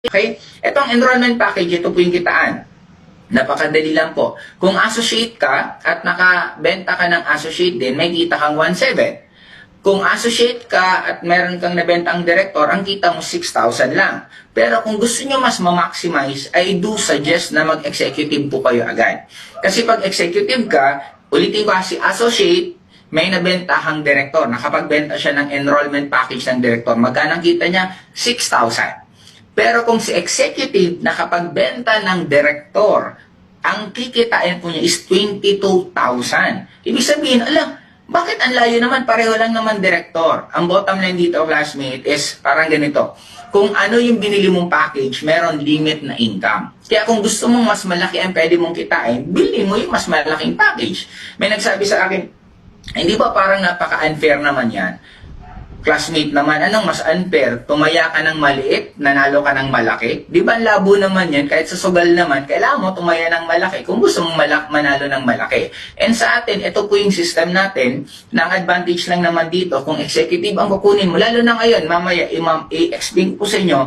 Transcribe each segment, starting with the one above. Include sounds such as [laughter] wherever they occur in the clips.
Okay? Itong enrollment package, ito po yung kitaan. Napakadali lang po. Kung associate ka at nakabenta ka ng associate din, may kita kang 1.7. Kung associate ka at meron kang nabentang director, ang kita mo 6,000 lang. Pero kung gusto nyo mas ma-maximize, I do suggest na mag-executive po kayo agad. Kasi pag executive ka, ulitin ko si associate, may nabentahang director. Nakapagbenta siya ng enrollment package ng director. Magkano ang kita niya? 6,000. Pero kung si executive nakapagbenta ng director, ang kikitain po niya is 22,000. Ibig sabihin, alam, bakit ang layo naman? Pareho lang naman director. Ang bottom line dito, classmate, is parang ganito. Kung ano yung binili mong package, meron limit na income. Kaya kung gusto mong mas malaki ang pwede mong kitain, bilhin mo yung mas malaking package. May nagsabi sa akin, hindi ba parang napaka-unfair naman yan? Classmate naman, anong mas unfair? Tumaya ka ng maliit, nanalo ka ng malaki? Di ba labo naman yan? Kahit sa sugal naman, kailangan mo tumaya ng malaki kung gusto mong malak manalo ng malaki. And sa atin, ito po yung system natin, na advantage lang naman dito, kung executive ang kukunin mo, lalo na ngayon, mamaya, imam, i-explain ko sa inyo,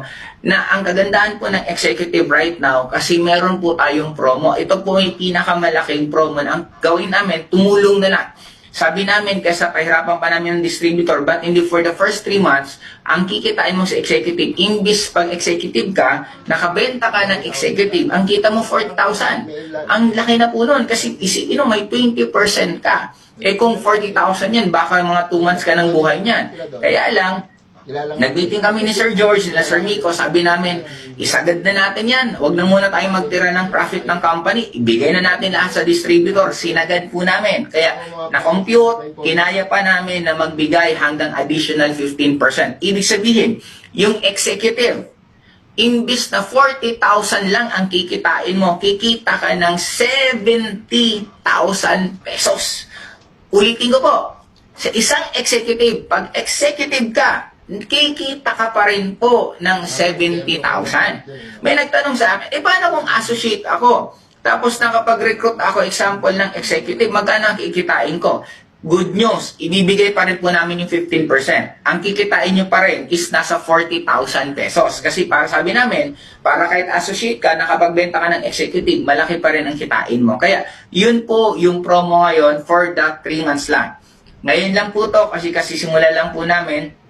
na ang kagandahan po ng executive right now, kasi meron po tayong promo. Ito po yung pinakamalaking promo. Ang gawin namin, tumulong na lang. Sabi namin, kaysa pahirapan pa namin ng distributor, but hindi for the first 3 months, ang kikitain mo sa executive, imbis pag executive ka, nakabenta ka ng executive, ang kita mo 40,000. Ang laki na po nun, kasi isipin mo, may 20% ka. Eh kung 40,000 yan, baka mga 2 months ka ng buhay niyan. Kaya lang, Nag-meeting kami ni Sir George, nila Sir Miko, sabi namin, isagad na natin yan. Huwag na muna tayong magtira ng profit ng company. Ibigay na natin lahat sa distributor. Sinagad po namin. Kaya na-compute, kinaya pa namin na magbigay hanggang additional 15%. Ibig sabihin, yung executive, imbis na 40,000 lang ang kikitain mo, kikita ka ng 70,000 pesos. Ulitin ko po, sa isang executive, pag executive ka, kikita ka pa rin po ng 70,000. May nagtanong sa akin, eh paano kung associate ako? Tapos nakapag-recruit ako, example ng executive, magkano ang kikitain ko? Good news, ibibigay pa rin po namin yung 15%. Ang kikitain nyo pa rin is nasa 40,000 pesos. Kasi para sabi namin, para kahit associate ka, nakapagbenta ka ng executive, malaki pa rin ang kitain mo. Kaya yun po yung promo ngayon for the 3 months lang. Ngayon lang po to kasi kasi simula lang po namin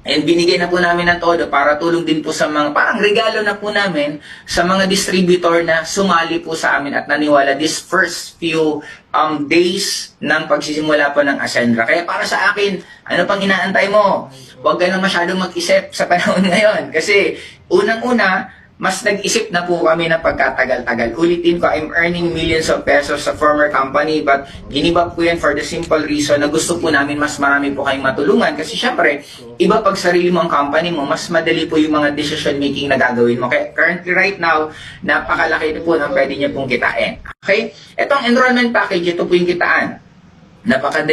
and binigay na po namin ng todo para tulong din po sa mga parang regalo na po namin sa mga distributor na sumali po sa amin at naniwala this first few um, days ng pagsisimula po ng Ascendra. Kaya para sa akin, ano pang inaantay mo? Huwag ka na masyadong mag-isip sa panahon [laughs] ngayon kasi unang-una, mas nag-isip na po kami na pagkatagal-tagal. Ulitin ko, I'm earning millions of pesos sa former company but ginibab ko yan for the simple reason na gusto po namin mas marami po kayong matulungan kasi syempre, iba pag sarili mo ang company mo, mas madali po yung mga decision making na gagawin mo. Kaya currently right now, napakalaki na po ng pwede niyo pong kitain. Okay? Itong enrollment package, ito po yung kitaan. Napakadali